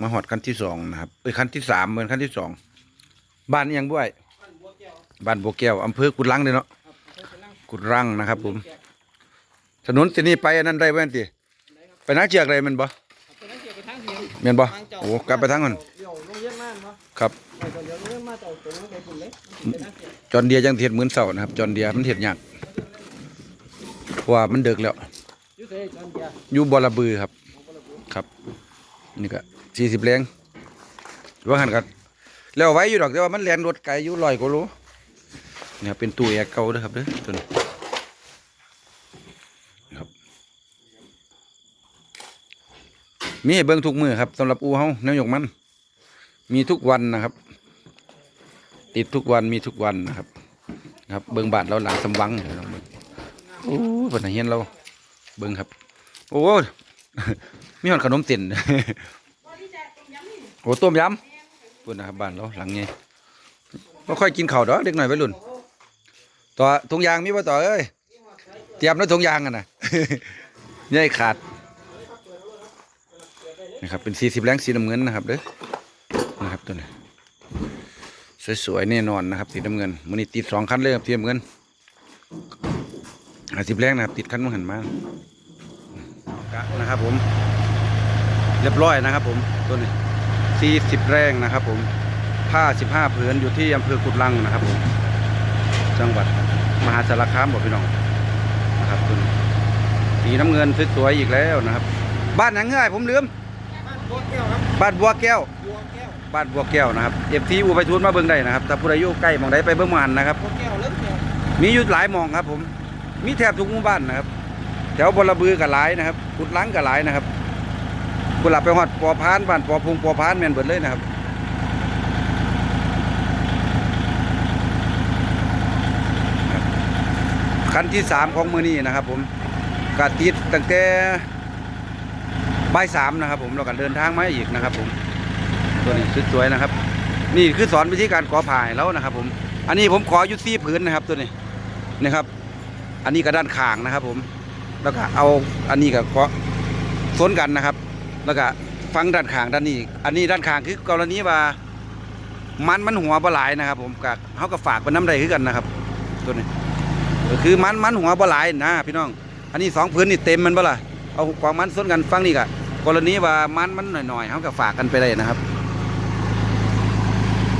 มาหอดคันที่สองนะครับเอ้ยคันที่สามเหมือนคันที่สองบ้านยังบ้วยบ้านบัวแก้วอำเภอกุดลังเลยเนาะกุดรังนะครับ ผม ถนนที่นี่ไปอันนั้นได้แว่นติไปนักเจียกอะไรมันบ่ไปนั่งเกี่ยวไปทางเทียมแม่นบ่โอ้กลับไปทางนั้นเดี๋ยวโรงเรียนครับไปก่อนเดียยังเกี่ยวจอนเดียจังเทียดหมื่นเสานะครับ จอนเดียมันเทียดยากเพราะว่ามันเดึกแล้วอยูเซ่จอนเดียอยู่บอระบือครับครับ นี่ก็สี่สิบแรงว่าหันกันแล้วไว้อยู่ดอกแต่ว่ามันแลนรถไกลอยู่ลอยกว่าโลนี่ครับเป็นตู้แอร์เก่าด้อครับเด้อตัวนี้ครับ มีให้เบิ่งทุกมือครับสำหรับอูเฮาแนวยกมัน มีทุกวันนะครับ ติดทุกวันมีทุกวันนะครับครับ เบิ่งบาทเราหลังสำวังเดี๋ยวลองเบิ่งโอ้เพิ่นให้เฮียนเรา เบิ่งครับ โอ้ มีหอนขนมเต็นโอ้ต้มยำปุ่นนะครับบ้านเราหลังไงไม่ค่อยกินข้าวดอกเด็กหน่อยวัยรุ่นต่อถุงยางมีป่ต่อเอ้ยเตรียมแล้วถุงยางกันนะใหญ่ขาดนะครับเป็นสีสิบแรงสีน้ำเงินนะครับเด้อนะครับตัวนี้สวยๆแน่นอนนะครับสีน้ำเงินมันนี้ติดสองคันเลยครับสีน้ำเงินหาสิบแรงนะครับติดคันมันหันมานะครับผม เรียบร้อยนะครับ ผมตัวนี้สี่สิบแรงนะครับ ผมผ้าสิบห้าผืนอยู่ที่อำเภอกุดลังนะครับผมจังหวัดมหาสารคามบอกพี่น้องนะครับตัวนี้สีน้ำเงินสวยๆอีกแล้วนะครับ บ้านหยังง่ายผมลืมบ้านบัวแก้วครับบ้านบัวแก้วบัวแก้วบ้านบัวแก้วนะครับเอฟซีอูไปทูนมาเบิ่งได้นะครับถ้าผู้ใดอยู่ใกล้หมองใดไปเบิ่งหมานนะครับบัวแก้วเลิกแก้วมีอยู่หลายหมองครับ ผม มีแทบทุกหมู่บ้านนะครับ แถวบลบือกับหลายนะครับกุดลังกับหลายนะครับ กุหลาบไปฮอดปอพานบ้านปอพุงปอพานแม่นเบิดเลยนะครับคันที่สามของมือนี้นะครับผมกะติดตั้งแต่บ่ายสามนะครับ ผมเราก็เดินทางมาอีกนะครับ ผมตัวนี้สวยๆนะครับ นี่คือสอนวิธีการก่อผ่ายแล้วนะครับ ผม อันนี้ผมขอยุซี่ผืนนะครับ ตัวนี้นะครับ อันนี้ก็ด้านข้างนะครับ ผมแล้วก็เอาอันนี้กับเคาะสนกันนะครับ แล้วก็ฟังด้านข้างด้านนี้ อันนี้ด้านข้างคือกรณีว่า มันมันหัวบหลายนะครับ ผมกับเขาก็ฝากเป็นน้ำใดคือกันนะครับ ตัวนี้ก็คือมันมันหัวบหลายนะพี่น้อง อันนี้สองพื้นนี่เต็มมันบ่ล่ะเอาความมันสนกันฟังนี่ก็กรณีว่ามันมันหน่อยๆเขาก็ฝากกันไปเลยนะครับ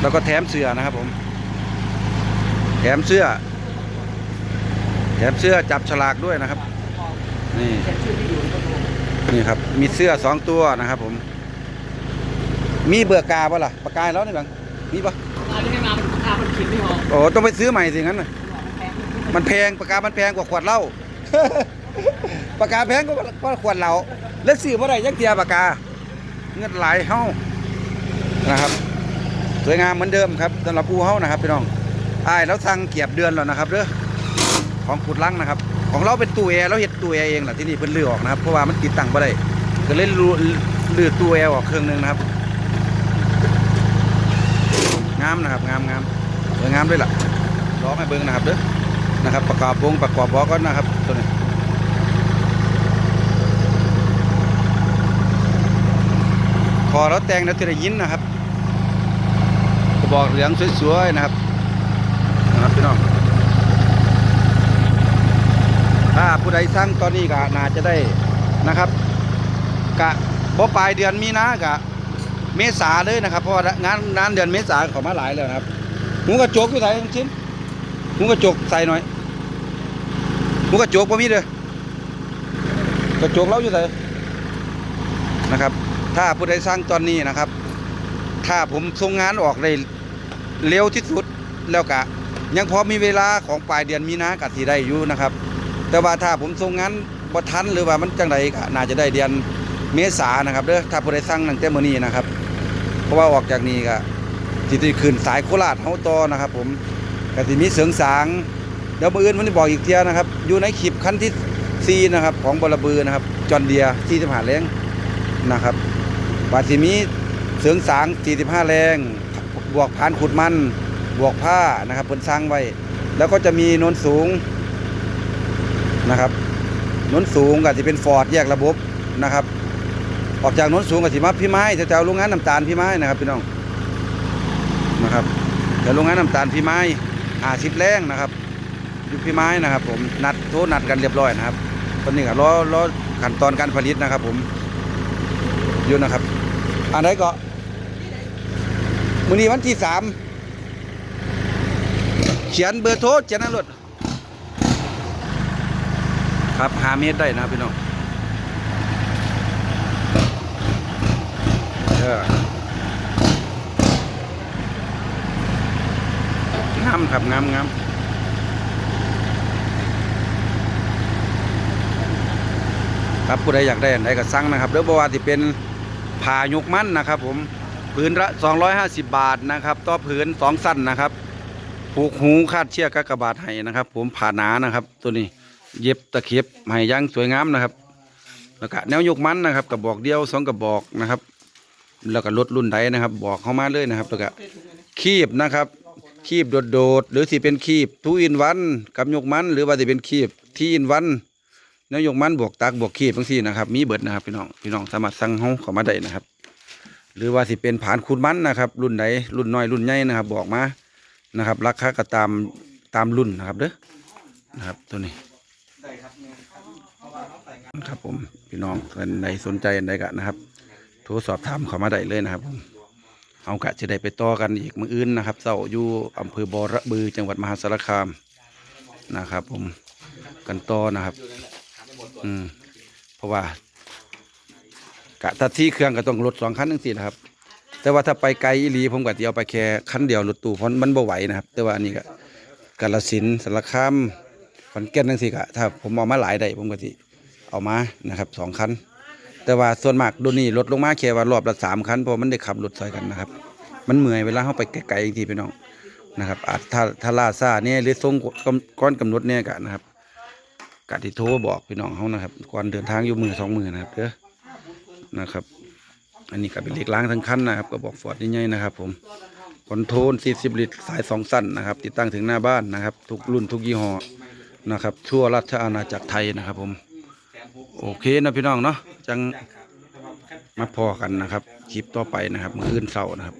แล้วก็แถมเสื้อนะครับ ผม แถมเสื้อ แถมเสื้อจับฉลากด้วยนะครับ นี่ นชื่อที่อยู่บนโลงนี่ครับ มีเสื้อสองตัวนะครับ ผม มีเบื่อกาปะล่ะปากกาแล้วนี่บังมีปะอันนี้ไม่มามันราคามันขิดไม่พอโอ้ต้องไปซื้อใหม่สิงั้นน่ะมันแพงมันแพงปากกามันแพงกว่าขวดเหล้าปากกาแพงกว่าว่าขวดเหล้าแล้วซื้อมาได้ยักเทียปากกา เงินหลายเฮ้านะครับ สวยงามเหมือนเดิมครับสำหรับปูเฮ้านะครับพี่น้องอ้ายแล้วสั่งเกียบเดือนแล้วนะครับเด้อ ของขุดลังนะครับ ของเราเป็นตู้แอร์เราเห็ดตู้แอร์เองแหละที่นี่เพิ่นเลือออกนะครับ เพราะว่ามันติดตั้งบ่ได้ก็เลยรูลือตู้แอร์ออกเครื่องหนึงนะครับ งามนะครับงามงามสวยงามด้วยล่ะล้อให้เบิ้งนะครับเด้อนะครับ ประกอบวงประกอบบอกก่อนนะครับตัวนี้พอเราแต่งแล้วจะได้ยินนะครับกระบอกเหลืองสวยๆนะครับนะครับพี่น้อง ถ้าผู้ใดสร้างตอนนี้ก็น่าจะได้นะครับกะบ่ปลายเดือนมีนากะเมษาเลยนะครับ เพราะว่างานงานเดือนเมษาเขามาหลายแล้วนะครับหมูกระจกอยู่ไหนทั้งชิ้นหมูกระจกใส่หน่อยหมูกระจกบ่มีเด้อกระจกเราอยู่ไหนนะครับ ถ้าผู้ใดสร้างตอนนี้นะครับ ถ้าผมส่งงานออกได้เร็วที่สุดแล้วกะ ยังพอมีเวลาของปลายเดือนมีนากะที่ได้อยู่นะครับ แต่ว่าถ้าผมส่งงานบ่ทันหรือว่ามันจังไดก็น่าจะได้เดือนเมษานะครับเด้อถ้าผู้ใดสั่งตั้งแต่มื้อนี้นะครับ เพราะว่าออกจากนี้ก็สิได้ขึ้นสายโคราชเฮาต่อนะครับ ผมก็สิมีเสริงสางเดี๋ยวมื้ออื่นมันจะบอกอีกเที่ยนะครับ อยู่ในคลิปคันที่4นะครับของบลบือนะครับ จอนเดีย45แรงนะครับว่าสิมีเสริงสาง 45 แรง บวกผานขุดมัน บวกผ้านะครับเพิ่นสร้างไว้ แล้วก็จะมีนนสูง นะครับโนนสูงก็สิเป็นฟอร์ดแยกระบบนะครับ ออกจากน้นสูงกับสิมาพี่ไม้แถวๆโรงงานน้ำตาลพี่ไม้นะครับพี่น้องนะครับแถวโรงงานน้ำตาลพี่ไม้อาสิบแรงนะครับอยู่พี่ไม้นะครับ ผมนัดโทรนัดกันเรียบร้อยนะครับตอนนี้ก็รอรอขั้นตอนการผลิตนะครับ ผมอยู่นะครับอันไหนก็มื้อนี้วันที่สามเขียนเบอร์โทรเขียนนั่นรถ ครับหาเมตรได้นะพี่น้องเงามครับงามงามครับผู้ใดอยากได้อันใดก็สั่งนะครับหรือบ่ว่าที่เป็นผ่ายุกมันนะครับ ผมผืนละ 250 บาทนะครับต่อผืนสองสั้นนะครับผูกหูคาดเชือกกากบาทให้นะครับ ผมผ่าหนานะครับตัวนี้ เย็บตะเข็บให้อยังสวยงามนะครับ แล้วก็แนวยกมันนะครับกระบอกเดียวสองกระบอกนะครับ แล้วก็รถรุ่นใดนะครับ บอกเข้ามาเลยนะครับแล้วก็คีบนะครับคีบโดดๆหรือสิเป็นคีบทูอินวันกับยกมันหรือว่าสิเป็นคีบที่อินวันแนวยกมันบวกตักบวกคีบบางทีนะครับ มีเบิดนะครับ พี่น้องพี่น้องสามารถสั่งเฮาเข้ามาได้นะครับ หรือว่าสิเป็นผานคูดมันนะครับ รุ่นใดรุ่นน้อยรุ่นใหญ่นะครับ บอกมานะครับ ราคาก็ตามตามรุ่นนะครับเด้อนะครับ ตัวนี้ ครับผมพี่น้องท่านใดสนใจอันใดกะนะครับ โทรสอบถามเขามาได้เลยนะครับผมเอากะจะได้ไปต่อกันอีกมืออื่นนะครับเสาอยู่อำเภอบอระบือจังหวัดมหาสารคามนะครับ ผมกันต่อนะครับ อืมเพราะว่ากะตัดที่เครื่องก็ต้องรถสองคันทั้งสี่นะครับ แต่ว่าถ้าไปไกลอีหลีผมก็จะเอาไปแค่คันเดียวรถตู้เพราะมันบ่ไหวนะครับ แต่ว่าอันนี้ก็กาลสินสารคาม ขอนแก่นทั้งสี่กะถ้าผมเอามาหลายได้ผมก็สิเอามานะครับสองคันแต่ว่าส่วนมากดูนี่ลดลงมาแค่ว่ารอบละสามคันเพราะมันได้ขับรถซอยกันนะครับ มันเหมื่อยเวลาเข้าไปไกลๆอีกทีพี่น้องนะครับอาจถ้าถ้าล่าซาเนี่ยหรือทรงก้อนกำหนดเนี่ยกะนะครับกะที่โทรบอกพี่น้องเขานะครับก่อนเดินทางอยู่มือสองมือนะครับเด้อนะครับ อันนี้ก็เป็นเหล็กล้างทั้งคันนะครับก็บอกฟอร์ดใหญ่ๆนะครับ ผมคอนโทรล40ลิตรสายสองสั้นนะครับ ติดตั้งถึงหน้าบ้านนะครับ ทุกรุ่นทุกยี่ห้อ นะครับ ทั่วราชอาณาจักรไทยนะครับ ผมโอเคนะพี่น้องเนาะจังมาพอกันนะครับคลิปต่อไปนะครับ มื้ออื่นเสาร์นะครับ